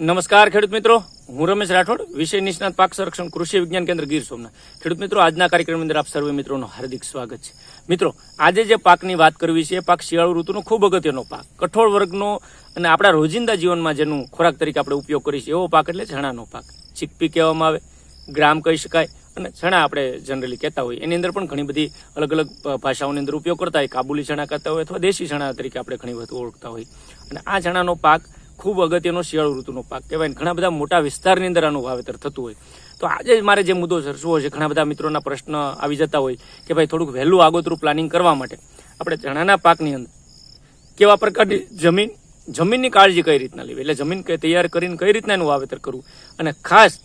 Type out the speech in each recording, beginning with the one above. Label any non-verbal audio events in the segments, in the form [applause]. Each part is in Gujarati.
નમસ્કાર, ખેડૂત મિત્રો. હું રમેશ રાઠોડ, વિષય નિષ્ણાત પાક સંરક્ષણ કૃષિ વિજ્ઞાન કેન્દ્ર ગીર સોમનાથ. ખેડૂત મિત્રો, આજના કાર્યક્રમની અંદર આપ સર્વે મિત્રોનું હાર્દિક સ્વાગત છે. મિત્રો, આજે જે પાકની વાત કરવી છે, એ પાક શિયાળુ ઋતુનો ખૂબ અગત્યનો પાક. કઠોળ વર્ગનો અને આપણા રોજિંદા જીવનમાં જેનું ખોરાક તરીકે આપણે ઉપયોગ કરીએ છીએ, એવો પાક એટલે ચણાનો પાક. ચીકપી કહેવામાં આવે, ગ્રામ કહી શકાય, અને ચણા આપણે જનરલી કહેતા હોય એની અંદર પણ ઘણી બધી અલગ અલગ ભાષાઓની અંદર ઉપયોગ કરતા હોય. કાબુલી ચણા કહેતા હોય અથવા દેશી ચણા તરીકે આપણે ઘણી વધુ ઓળખતા હોય અને આ ચણાનો પાક ખૂબ અગત્યનો શિયાળુ ઋતુનો પાક કહેવાય ઘણા બધા મોટા વિસ્તારની અંદર આનું વાવેતર થતું હોય. તો આજે મારે જે મુદ્દો ચર્ચવો છે, ઘણા બધા મિત્રોના પ્રશ્ન આવી જતા હોય કે ભાઈ થોડુંક વહેલું આગોતરું પ્લાનિંગ કરવા માટે આપણે ચણાના પાકની અંદર કેવા પ્રકારની જમીન, જમીનની કાળજી કઈ રીતના લેવી? એટલે જમીન તૈયાર કરીને કઈ રીતના એનું વાવેતર કરવું? અને ખાસ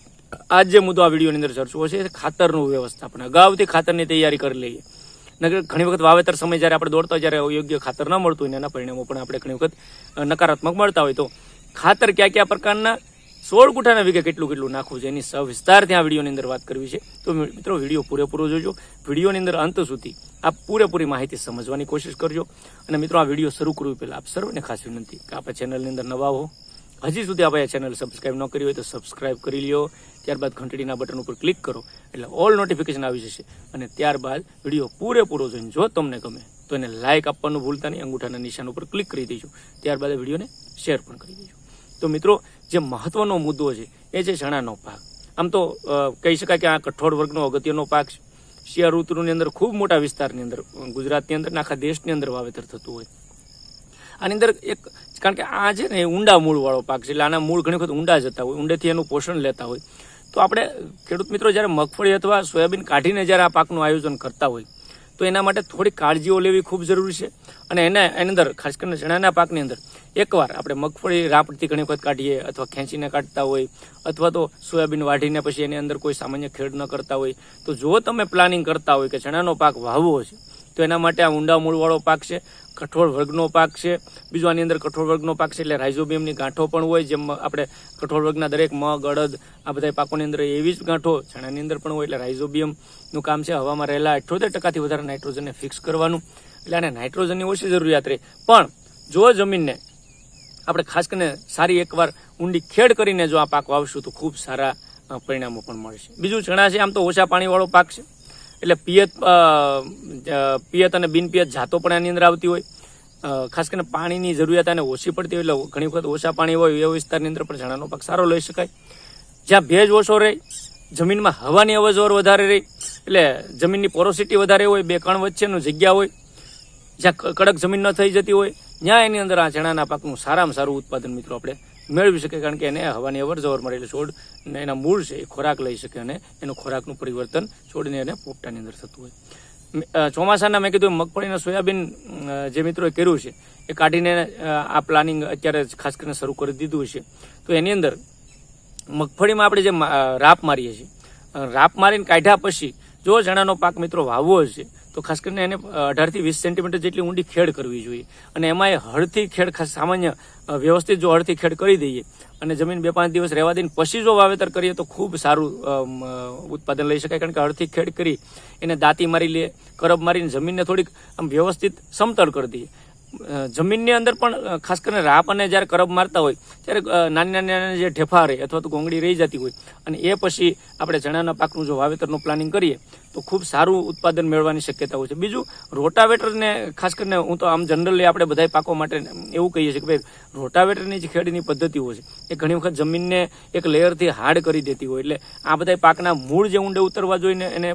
આજ જે મુદ્દો આ વિડીયોની અંદર ચર્ચવો છે ખાતરનું વ્યવસ્થાપન. અગાઉથી ખાતરની તૈયારી કરી લઈએ. ઘણી વખત વાવેતર સમય જ્યારે આપણે દોડતા જ્યારે યોગ્ય ખાતર ન મળતું હોય એના પરિણામો પણ આપણે ઘણી વખત નકારાત્મક મળતા હોય. તો ખાતર કયા કયા પ્રકારના? સોળ ગુઠાના વીઘે કેટલું કેટલું નાખવું છે? એની સવિસ્તારથી આ વિડીયોની અંદર વાત કરવી છે. તો મિત્રો, વીડિયો પૂરેપૂરો જોજો. વિડીયોની અંદર અંત સુધી આપ પૂરેપૂરી માહિતી સમજવાની કોશિશ કરજો. અને મિત્રો, આ વીડિયો શરૂ કરવું પહેલાં આપ સર્વને ખાસ વિનંતી કે આપણે ચેનલની અંદર નવા હો. હજી સુધી આપણે ચેનલ સબસ્ક્રાઇબ ન કરી હોય તો સબસ્ક્રાઈબ કરી લ્યો. ત્યારબાદ ઘંટડીના બટન ઉપર ક્લિક કરો. એટલે ઓલ નોટિફિકેશન આવી જશે. અને ત્યારબાદ વીડિયો પૂરેપૂરો જોઈને જો તમને ગમે, તો એને લાઇક આપવાનું ભૂલતા નહીં, અંગૂઠાના નિશાન ઉપર ક્લિક કરી દેજો. ત્યારબાદ વિડીયોને શેર પણ કરી દેજો. તો મિત્રો, જે મહત્વનો મુદ્દો છે, એ છે ચણાનો પાક. આમ તો કહી શકાય કે આ કઠોળ વર્ગનો અગત્યનો પાક છે. શિયાળ ઋતુની અંદર ખૂબ મોટા વિસ્તારની અંદર ગુજરાતની અંદર આખા દેશની અંદર વાવેતર થતું હોય. આની અંદર એક, કારણ કે આ છે ને ઊંડા મૂળવાળો પાક છે, એટલે આના મૂળ ઘણી વખત ઊંડા જતા હોય, ઊંડેથી એનું પોષણ લેતા હોય. તો આપણે ખેડૂત મિત્રો જ્યારે મગફળી અથવા સોયાબીન કાઢીને જ્યારે આ પાકનું આયોજન કરતા હોય, તો એના માટે થોડી કાળજીઓ લેવી ખૂબ જરૂરી છે. અને એને, એની અંદર, ખાસ કરીને ચણાના પાકની અંદર, એકવાર આપણે મગફળી રાપડથી ઘણી વખત કાઢીએ અથવા ખેંચીને કાઢતા હોય, અથવા તો સોયાબીન વાઢીને પછી એની અંદર કોઈ સામાન્ય ખેડ ન કરતા હોય, તો જો તમે પ્લાનિંગ કરતા હોય કે ચણાનો પાક વાવવો છે તો એના માટે આ ઊંડા મૂળવાળો પાક છે, કઠોળ વર્ગનો પાક છે. બીજો આની અંદર કઠોળ વર્ગનો પાક છે એટલે રાઇઝોબિયમની ગાંઠો પણ હોય, જેમ આપણે કઠોળ વર્ગના દરેક મગ, અડદ આ બધા પાકોની અંદર એવી જ ગાંઠો ચણાની અંદર પણ હોય એટલે રાઇઝોબિયમનું કામ છે હવામાં રહેલા અઠ્યોતેર ટકાથી વધારે નાઇટ્રોજનને ફિક્સ કરવાનું. એટલે આને નાઇટ્રોજનની ઓછી જરૂરિયાત રહે. પણ જો જમીનને આપણે ખાસ કરીને સારી એકવાર ઊંડી ખેડ કરીને જો આ પાક વાવશું તો ખૂબ સારા પરિણામો પણ મળશે. બીજું ચણા છે, આમ તો ઓછા પાણીવાળો પાક છે. એટલે પિયત પિયત અને બિનપિયત જાતો પણ એની અંદર આવતી હોય. ખાસ કરીને પાણીની જરૂરિયાત એને ઓછી પડતી હોય, એટલે ઘણી વખત ઓછા પાણી હોય એવા વિસ્તારની અંદર પણ ચણાનો પાક સારો લઈ શકાય. જ્યાં ભેજ ઓછો રહે, જમીનમાં હવાની અવરજવર વધારે રહે, એટલે જમીનની પોરોસિટી વધારે હોય, બે કણ વચ્ચેનું જગ્યા હોય, જ્યાં કડક જમીન ન થઈ જતી હોય, ત્યાં એની અંદર આ ચણાના પાકનું સારામાં સારું ઉત્પાદન મિત્રો આપણે મેળવી શકીએ, કારણ કે એને હવાની અવર જવર મળે એટલે છોડ એના મૂળ છે, એ ખોરાક લઈ શકે અને એનું ખોરાકનું પરિવર્તન છોડીને એને પોપટાની અંદર થતું હોય. ચોમાસાના મેં કીધું મગફળીના સોયાબીન જે મિત્રોએ કર્યું છે, એ કાઢીને આ પ્લાનિંગ અત્યારે ખાસ કરીને શરૂ કરી દીધું છે તો એની અંદર મગફળીમાં આપણે જે રાપ મારીએ છીએ રાપ મારીને કાઢ્યા પછી જો ચણાનો પાક મિત્રો વાવવો છે તો ખાસ કરીને એને અઢારથી વીસ સેન્ટીમીટર જેટલી ઊંડી ખેડ કરવી જોઈએ. અને એમાં એ હળથી ખેડ, ખાસ સામાન્ય વ્યવસ્થિત જો હળથી ખેડ કરી દઈએ અને જમીન બે પાંચ દિવસ રહેવા દઈને પછી જો વાવેતર કરીએ તો ખૂબ સારું ઉત્પાદન લઈ શકાય. કારણ કે હળથી ખેડ કરી એને દાંતી મારી લે કરબ મારીને જમીનને થોડીક આમ વ્યવસ્થિત સમતળ કરી દઈએ. જમીનની અંદર પણ ખાસ કરીને રાપ અને જ્યારે કરબ મારતા હોય, ત્યારે નાની નાની નાની જે ઢેફા રહે અથવા તો ગોંગડી રહી જતી હોય અને એ પછી આપણે ચણાના પાકનું જો વાવેતરનું પ્લાનિંગ કરીએ તો ખૂબ સારું ઉત્પાદન મેળવવાની શક્યતા હોય છે. બીજું, રોટાવેટરને, ખાસ કરીને હું તો આમ જનરલી આપણે બધા પાકો માટે એવું કહીએ છીએ કે ભાઈ, રોટાવેટરની જે ખેડની પદ્ધતિઓ છે, એ ઘણી વખત જમીનને એક લેયરથી હાર્ડ કરી દેતી હોય. એટલે આ બધા પાકના મૂળ જે ઊંડે ઉતરવા જોઈએ એને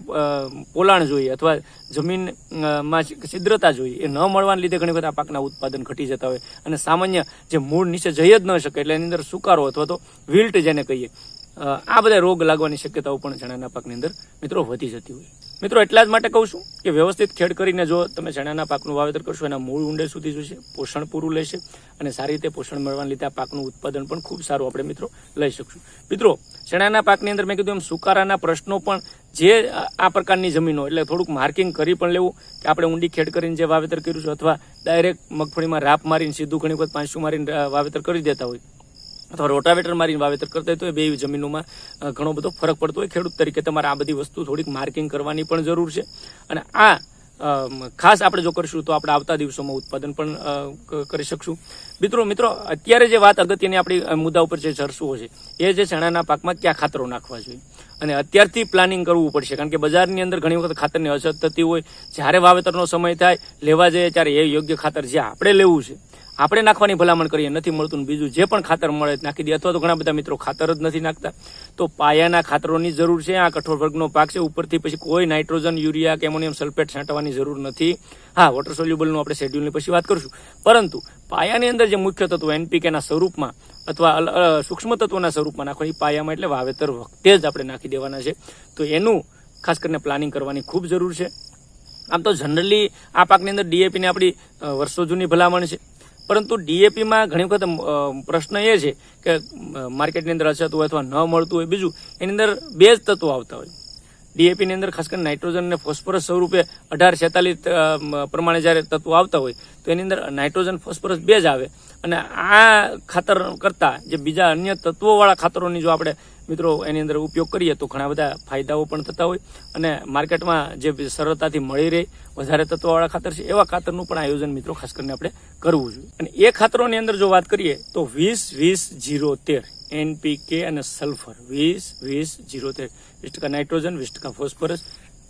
પોલાણ જોઈએ અથવા જમીનમાં છિદ્રતા જોઈએ, એ ન મળવાને લીધે ઘણી વખત આ પાકના ઉત્પાદન ઘટી જતા હોય. અને સામાન્ય જે મૂળ નીચે જઈ જ ન શકે, એટલે એની અંદર સુકારો અથવા તો વિલ્ટ જેને કહીએ આ બધા રોગ લાગવાની શક્યતાઓ પણ ચણાના પાકની અંદર મિત્રો વધી જતી હોય મિત્રો એટલા જ માટે કહું છું કે વ્યવસ્થિત ખેડ કરીને જો તમે ચણાના પાકનું વાવેતર કરશો, એના મૂળ ઊંડે સુધી જશે, પોષણ પૂરું લેશે અને સારી રીતે પોષણ મળવાને લીધે આ પાકનું ઉત્પાદન પણ ખૂબ સારું આપણે મિત્રો લઈ શકશું. મિત્રો, ચણાના પાકની અંદર મેં કીધું એમ સુકારાના પ્રશ્નો પણ જે આ પ્રકારની જમીનો, એટલે થોડુંક માર્કિંગ કરી પણ લેવું કે આપણે ઊંડી ખેડ કરીને જે વાવેતર કર્યું છે અથવા ડાયરેક્ટ મગફળીમાં રાપ મારીને સીધું ઘણી વખત પાંચસું મારીને વાવેતર કરી દેતા હોય. અથવા રોટાવેટર મારીને વાવેતર કરતા હોય તો એ બે જમીનોમાં ઘણો બધો ફરક પડતો હોય. ખેડૂત તરીકે તમારે આ બધી વસ્તુ થોડીક માર્કિંગ કરવાની પણ જરૂર છે. અને આ ખાસ આપણે જો કરીશું તો આપણે આવતા દિવસોમાં ઉત્પાદન પણ કરી શકશું. મિત્રો મિત્રો, અત્યારે જે વાત અગત્યની આપણી મુદ્દા ઉપર જે ચર્ચુઓ છે, એ જે ચણાના પાકમાં કયા ખાતરો નાખવા જોઈએ? અને અત્યારથી પ્લાનિંગ કરવું પડશે, કારણ કે બજારની અંદર ઘણી વખત ખાતરની અછત થતી હોય. જ્યારે વાવેતરનો સમય થાય, લેવા જઈએ ત્યારે એ યોગ્ય ખાતર જે આપણે લેવું છે આપણે નાખવાની ભલામણ કરીએ, નથી મળતું બીજું જે પણ ખાતર મળે નાખી દે અથવા તો ઘણા બધા મિત્રો ખાતર જ નથી નાખતા. તો પાયાના ખાતરોની જરૂર છે, આ કઠોળ વર્ગનો પાક છે. ઉપરથી પછી કોઈ નાઇટ્રોજન, યુરિયા, કે એમોનિયમ સલ્ફેટ છાંટવાની જરૂર નથી. હા વોટર સોલ્યુબલનું આપણે શેડ્યુલની પછી વાત કરીશું. પરંતુ પાયાની અંદર જે મુખ્ય તત્વો એનપીકેના સ્વરૂપમાં અથવા સૂક્ષ્મ તત્વોના સ્વરૂપમાં નાખવાની પાયામાં એટલે વાવેતર વખતે જ આપણે નાખી દેવાના છે. તો એનું ખાસ કરીને પ્લાનિંગ કરવાની ખૂબ જરૂર છે. આમ તો જનરલી આ પાકની અંદર ડીએપીની આપણી વર્ષો જૂની ભલામણ છે. પરંતુ ડીએપીમાં ઘણી વખત પ્રશ્ન એ છે કે માર્કેટની અંદર અછત હોય અથવા ન મળતું હોય બીજું, એની અંદર બે જ તત્વો આવતા હોય. ડીએપીની અંદર ખાસ કરીને નાઇટ્રોજન અને ફોસ્ફરસ સ્વરૂપે અઢાર છેતાલીસ પ્રમાણે જ્યારે તત્વો આવતા હોય, તો એની અંદર નાઇટ્રોજન, ફોસ્ફરસ બે જ આવે. અને આ ખાતર કરતાં જે બીજા અન્ય તત્વોવાળા ખાતરોની જો આપણે મિત્રો, એની અંદર ઉપયોગ કરીએ તો ઘણા બધા ફાયદાઓ પણ થતા હોય અને માર્કેટમાં જે સરળતાથી મળી રહે, વધારે તત્વવાળા ખાતર છે, એવા ખાતરનું પણ આયોજન મિત્રો ખાસ કરીને આપણે કરવું જોઈએ. અને એ ખાતરોની અંદર જો વાત કરીએ તો વીસ વીસ જીરો તેર, એનપીકે અને સલ્ફર, વીસ વીસ જીરો તેર. વીસ ટકા નાઇટ્રોજન, વીસ ટકા ફોસ્ફરસ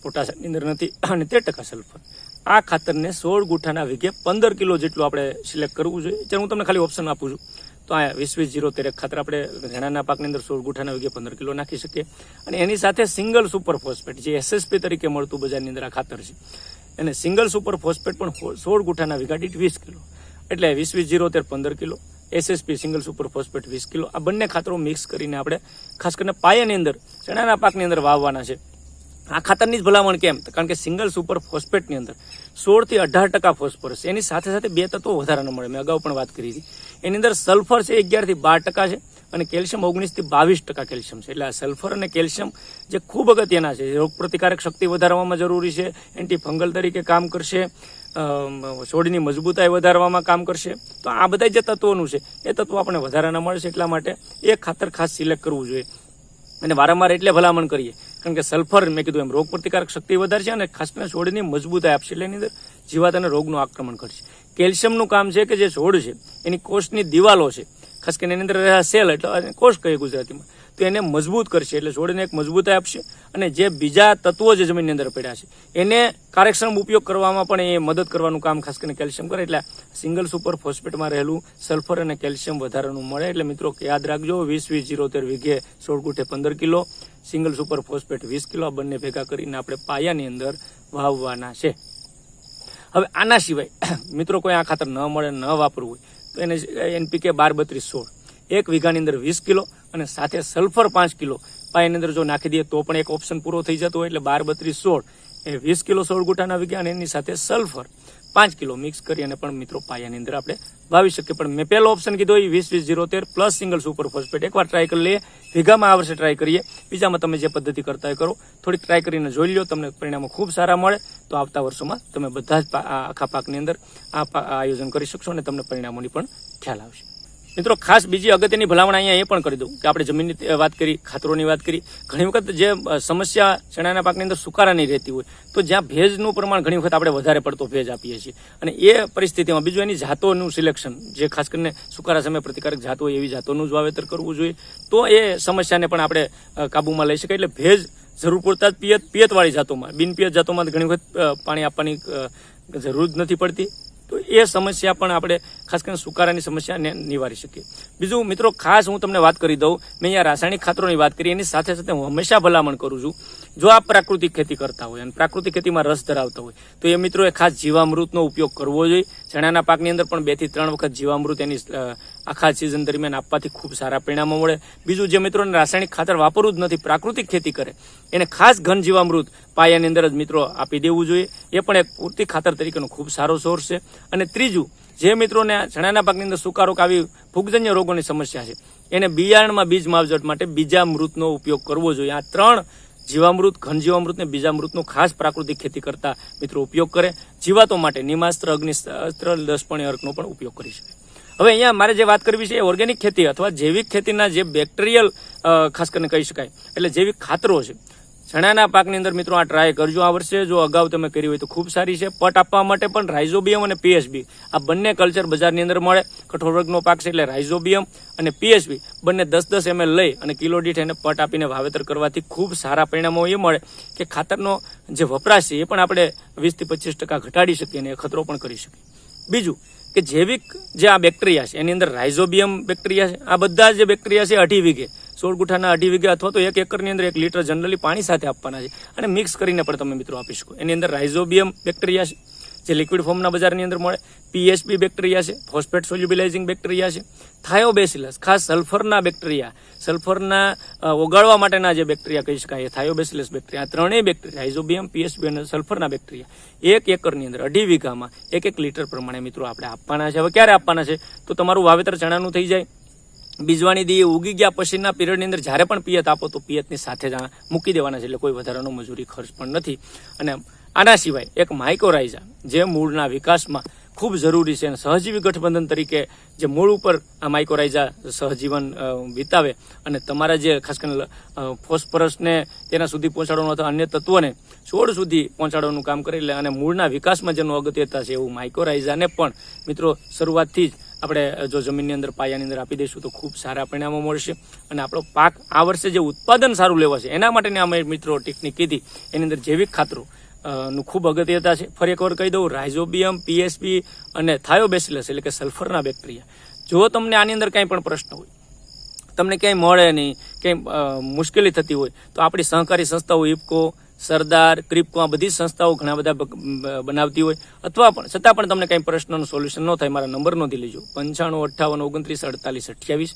પોટાશની અંદર નથી અને તેર ટકા સલ્ફર. આ ખાતરને સોળ ગુઠાના વીઘે પંદર કિલો જેટલું આપણે સિલેક્ટ કરવું જોઈએ. ચાલો હું તમને ખાલી ઓપ્શન આપું છું. તો આ વીસ વીસ જીરો તેર ખાતર આપણે ઘણાના પાકની અંદર સોળ ગુઠાના વીઘે પંદર કિલો નાખી શકીએ. અને એની સાથે સિંગલ સુપર ફોસ્ફેટ જે એસએસપી તરીકે મળતું બજારની અંદર આ ખાતર છે. અને સિંગલ સુપર ફોસ્ફેટ પણ સોળ ગુઠાના વીઘા દીઠ વીસ કિલો. એટલે વીસ વીસ જીરો તેર પંદર kilo SSP single super phosphate વીસ કિલો, આ બંને ખાતરો મિક્સ કરીને આપણે ખાસ કરીને પાયાની અંદર ચણાના પાકની અંદર વાવવાના છે. આ ખાતરની જ ભલામણ કેમ? કારણ કે સિંગલ સુપર ફોસ્ફેટની અંદર સોળથી અઢાર ટકા ફોસ્ફરસ. એની સાથે સાથે બે તત્વો વધારાના મળે. મેં અગાઉ પણ વાત કરી હતી. એની અંદર સલ્ફર છે અગિયારથી બાર ટકા છે અને કેલ્શિયમ ઓગણીસથી બાવીસ ટકા કેલ્શિયમ છે. એટલે આ સલ્ફર અને કેલ્શિયમ જે ખૂબ અગત્યના છે. રોગ પ્રતિકારક શક્તિ વધારવામાં જરૂરી છે. એન્ટી ફંગલ તરીકે કામ કરશે. છોડની મજબૂતાઈ વધારવામાં કામ કરશે. તો આ બધા જે તત્વોનું છે, એ તત્વો આપણે વધારાના મળશે એટલા માટે એ ખાતર ખાસ સિલેક્ટ કરવું જોઈએ. અને વારંવાર એટલે ભલામણ કરીએ. કારણ કે સલ્ફર, મેં કીધું એમ રોગ પ્રતિકારક શક્તિ વધારશે અને ખાસ છોડની મજબૂતાઈ આપશે. એટલે એની અંદર જીવાત અને રોગનું આક્રમણ કરશે કેલ્શિયમનું કામ છે કે જે છોડ છે, એની કોષની દિવાલો છે. ખાસ કરીને એની અંદર રહેલા સેલ, એટલે કોષ કહીએ ગુજરાતીમાં. તો એને મજબૂત કરશે, એટલે છોડને એક મજબૂતાઈ આપશે અને જે બીજા તત્વો જે જમીનની અંદર પડ્યા છે, એને કાર્યક્ષમ ઉપયોગ કરવામાં પણ એ મદદ કરવાનું કામ ખાસ કરીને કેલ્શિયમ કરે, એટલે સિંગલ સુપર ફોસ્ફેટમાં રહેલું સલ્ફર અને કેલ્શિયમ વધારાનું મળે, એટલે મિત્રો યાદ રાખજો, વીસ વીસ જીરોતેર વીઘે સોળ ગુઠે પંદર કિલો, સિંગલ સુપર ફોસ્ફેટ વીસ કિલો, આ બંને ભેગા કરીને આપણે પાયાની અંદર વાવવાના છે. હવે આના સિવાય [coughs] મિત્રો કોઈ આ ખાતર ન મળે, ન વાપરવું હોય, તો એને એનપીકે બાર બત્રીસ સોળ, એક વીઘાની અંદર વીસ કિલો અને સાથે સલ્ફર પાંચ કિલો. પાયાની અંદર જો નાખી દઈએ તો પણ એક ઓપ્શન પૂરો થઈ જતો હોય એટલે બાર, બત્રીસ, સોળ. એ વીસ કિલો સોળ ગુટાના વીઘા અને એની સાથે સલ્ફર પાંચ કિલો મિક્સ કરી અને પણ મિત્રો પાયાની અંદર આપણે વાવી શકીએ. પણ મેં પહેલો ઓપ્શન કીધો એ વીસ વીસ જીરો તેર પ્લસ સિંગલ સુપર ફોસ્ફેટ એકવાર ટ્રાય કરી લઈએ. વીઘામાં આ વર્ષે ટ્રાય કરીએ. બીજામાં તમે જે પદ્ધતિ કરતા કરો. થોડીક ટ્રાય કરીને જોઈ લો તમને પરિણામો ખૂબ સારા મળે. તો આવતા વર્ષોમાં તમે બધા જ આખા પાકની અંદર આ આયોજન કરી શકશો અને તમને પરિણામોની પણ ખ્યાલ આવશે. મિત્રો, ખાસ બીજી અગત્યની ભલામણ અહીંયા એ પણ કરી દઉં કે આપણે જમીનની વાત કરી, ખાતરોની વાત કરી. ઘણી વખત જે સમસ્યા ચણાના પાકની અંદર સુકારાની રહેતી હોય, તો જ્યાં ભેજનું પ્રમાણ ઘણી વખત આપણે વધારે પડતો ભેજ આપીએ છીએ. અને એ પરિસ્થિતિમાં બીજું એની જાતોનું સિલેક્શન, જે ખાસ કરીને સુકારા સામે પ્રતિકારક જાતો હોય એવી જાતોનું જ વાવેતર કરવું જોઈએ. તો એ સમસ્યાને પણ આપણે કાબૂમાં લઈ શકાય. એટલે ભેજ જરૂર પૂરતા જ પિયત, પિયતવાળી જાતોમાં, બિનપિયત જાતોમાં ઘણી વખત પાણી આપવાની જરૂર જ નથી પડતી. તો એ સમસ્યા પણ આપણે ખાસ કરીને સુકારાની સમસ્યાને નિવારી શકીએ. બીજું, મિત્રો, ખાસ હું તમને વાત કરી દઉં. મેં અહીંયા રાસાયણિક ખાતરોની વાત કરી. એની સાથે સાથે હું હંમેશા ભલામણ કરું છું. જો આપ પ્રાકૃતિક ખેતી કરતા હોય અને પ્રાકૃતિક ખેતીમાં રસ ધરાવતા હોય, તો એ મિત્રોએ ખાસ જીવામૃતનો ઉપયોગ કરવો જોઈએ. ચણાના પાકની અંદર પણ બેથી ત્રણ વખત જીવામૃત એની આખા સિઝન દરમિયાન આપવાથી ખૂબ સારા પરિણામો મળે. બીજું, જે મિત્રોને રાસાયણિક ખાતર વાપરવું જ નથી, પ્રાકૃતિક ખેતી કરે, એને ખાસ ઘન જીવામૃત પાયાની અંદર જ મિત્રો આપી દેવું જોઈએ. એ પણ એક પૂરતી ખાતર તરીકેનો ખૂબ સારો સોર્સ છે. અને ત્રીજું, જે મિત્રોને ચણાના પાકની અંદર સુકારો કે આવી ફૂગજન્ય રોગોની સમસ્યા છે, એને બિયારણમાં બીજ માવજત માટે બીજા મૃતનો ઉપયોગ કરવો જોઈએ. આ ત્રણ જીવામૃત ઘન જીવામૃત ને બીજામૃતનો ખાસ પ્રાકૃતિક ખેતી કરતા મિત્રો ઉપયોગ કરે. જીવાતો માટે નિમાસ્ત્ર, અગ્નિસ્ત્ર દસપણી અર્કનો પણ ઉપયોગ કરી શકે. હવે અહીંયા મારે જે વાત કરવી છે એ ઓર્ગેનિક ખેતી અથવા જૈવિક ખેતીના જે બેક્ટેરિયલ ખાસ કરીને કહી શકાય, એટલે જૈવિક ખાતરો છે ચણાના પાકની અંદર મિત્રો આ ટ્રાય કરજો આ વર્ષે. જો અગાઉ તમે કરી હોય તો ખૂબ સારી છે. પટ આપવા માટે પણ રાઇઝોબિયમ અને પીએસબી આ બંને કલ્ચર બજારની અંદર મળે. કઠોળ વર્ગનો પાક છે એટલે રાઇઝોબિયમ અને પીએસબી બંને દસ દસ એમએલ લઈ અને કિલો દીઠ એને પટ આપીને વાવેતર કરવાથી ખૂબ સારા પરિણામો એ મળે. કે ખાતરનો જે વપરાશ છે એ પણ આપણે વીસથી પચીસ ટકા ઘટાડી શકીએ અને ખતરો પણ કરી શકીએ. બીજું કે જૈવિક જે આ બેક્ટેરિયા છે, એની અંદર રાઇઝોબિયમ બેક્ટેરિયા છે. આ બધા જે બેક્ટેરિયા છે અઢી વીઘે. સોળ ગુઠાના અઢી વીઘા અથવા તો એક એકરની અંદર એક લીટર જનરલી પાણી સાથે આપવાના છે. અને મિક્સ કરીને પણ તમે મિત્રો આપી શકો. એની અંદર રાઇઝોબિયમ બેક્ટેરિયા છે, જે લિક્વિડ ફોર્મના બજારની અંદર મળે. પીએચપી બેક્ટેરિયા છે, ફોસ્ફેટ સોલ્યુબિલાઇઝિંગ બેક્ટેરિયા છે, થાયોબેસિલસ, ખાસ સલ્ફરના બેક્ટેરિયા, સલ્ફરના ઓગાળવા માટેના જે બેક્ટેરિયા કહી શકાય થાયોબેસિલસ બેક્ટેરિયા ત્રણેય બેક્ટેરિયા આઇઝોબિયમ પીએચબી અને સલ્ફરના બેક્ટેરિયા, એક એકરની અંદર અઢી વીઘામાં એક એક લીટર પ્રમાણે મિત્રો આપણે આપવાના છે. હવે ક્યારે આપવાના છે? તો તમારું વાવેતર ચણાનું થઈ જાય. બીજવાણી દી ઉગી ગયા પછીના પિરિયડની અંદર જ્યારે પણ પિયત આપો તો પિયતની સાથે જ મૂકી દેવાના છે. એટલે કોઈ વધારાનો મજૂરી ખર્ચ પણ નથી. અને આના સિવાય એક માઇકોરાઇઝા જે મૂળના વિકાસમાં ખૂબ જરૂરી છે અને સહજીવી ગઠબંધન તરીકે જે મૂળ ઉપર આ માઇકોરાઇઝા સહજીવન વિતાવે અને તમારા જે ખાસ કરીને ફોસ્ફરસને તેના સુધી પહોંચાડવાનું અથવા અન્ય તત્વોને છોડ સુધી પહોંચાડવાનું કામ કરી લે અને મૂળના વિકાસમાં જેનું અગત્યતા છે એવું માઇકોરાઇઝાને પણ મિત્રો શરૂઆતથી જ આપણે જો જમીનની અંદર પાયાની અંદર આપી દઈશું તો ખૂબ સારા પરિણામો મળશે. અને આપણો પાક આ વર્ષે જે ઉત્પાદન સારું લેવા છે એના માટેની અમે મિત્રો ટેકનિક કીધી. એની અંદર જૈવિક ખાતરો નું ખૂબ અગત્યતા છે. ફરી એકવાર કહી દઉં, રાઇઝોબિયમ પીએસબી અને થાયોબેસિલસ એટલે કે સલ્ફરના બેક્ટેરિયા. જો તમને આની અંદર કાંઈ પણ પ્રશ્ન હોય, તમને ક્યાંય મળે નહીં, ક્યાંય મુશ્કેલી થતી હોય, તો આપણી સહકારી સંસ્થાઓ ઇફકો સરદાર ક્રિપકો આ બધી સંસ્થાઓ ઘણા બધા બનાવતી હોય. અથવા પણ, છતાં પણ તમને કંઈ પ્રશ્નનું સોલ્યુશન ન થાય, મારા નંબર નોંધી લેજો. પંચાણું, અઠ્ઠાવન, ઓગણત્રીસ, અડતાલીસ, અઠ્યાવીસ.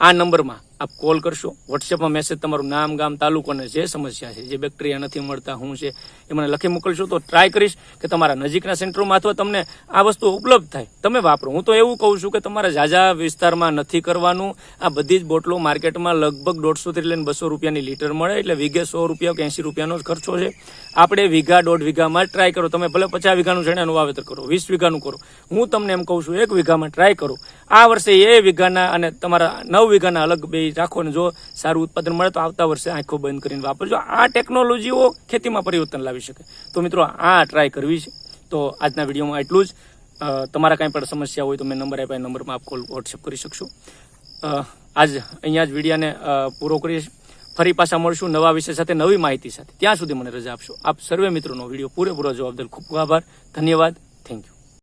આ નંબરમાં આપ કોલ કરશો. વોટ્સએપમાં મેસેજ તમારું નામ, ગામ, તાલુકો અને જે સમસ્યા છે, જે બેક્ટેરિયા નથી મળતા હું છે, એ મને લખી મોકલશો તો ટ્રાય કરીશ કે તમારા નજીકના સેન્ટરોમાં અથવા તમને આ વસ્તુ ઉપલબ્ધ થાય. તમે વાપરો. હું તો એવું કહું છું કે તમારા ઝાઝા વિસ્તારમાં નથી કરવાનું. આ બધી જ બોટલો માર્કેટમાં લગભગ દોઢસોથી લઈને બસો રૂપિયાની લીટર મળે, એટલે વીઘે સો રૂપિયા કે એંસી રૂપિયાનો જ ખર્ચો છે. આપણે વીઘા, દોઢ વીઘામાં ટ્રાય કરો. તમે ભલે પચાસ વીઘાનું ચણાનું વાવેતર કરો, વીસ વીઘાનું કરો. હું તમને એમ કહું છું, એક વીઘામાં ટ્રાય કરો. આ વર્ષે એ વીઘાના અને તમારા નવ વીઘાના અલગ બે રાખો અને જો સારું ઉત્પાદન મળે તો આવતા વર્ષે આંખો બંધ કરીને વાપરજો. આ ટેકનોલોજીઓ ખેતીમાં પરિવર્તન લાવી શકે. તો મિત્રો, આ ટ્રાય કરવી છે. તો આજના વિડીયોમાં એટલું જ. તમારા કાંઈ પણ સમસ્યા હોય તો મેં નંબર આપ્યા, નંબરમાં આપ કોલ વોટ્સએપ કરી શકશો. આજ, અહીંયા જ વિડીયાને પૂરો કરીશ ફરી પાછા મળશું નવા વિષય સાથે, નવી માહિતી સાથે. ત્યાં સુધી મને રજા આપશો. આપ સર્વે મિત્રોનો વીડિયો પૂરેપૂરો જવાબ ખૂબ ખૂબ આભાર. ધન્યવાદ.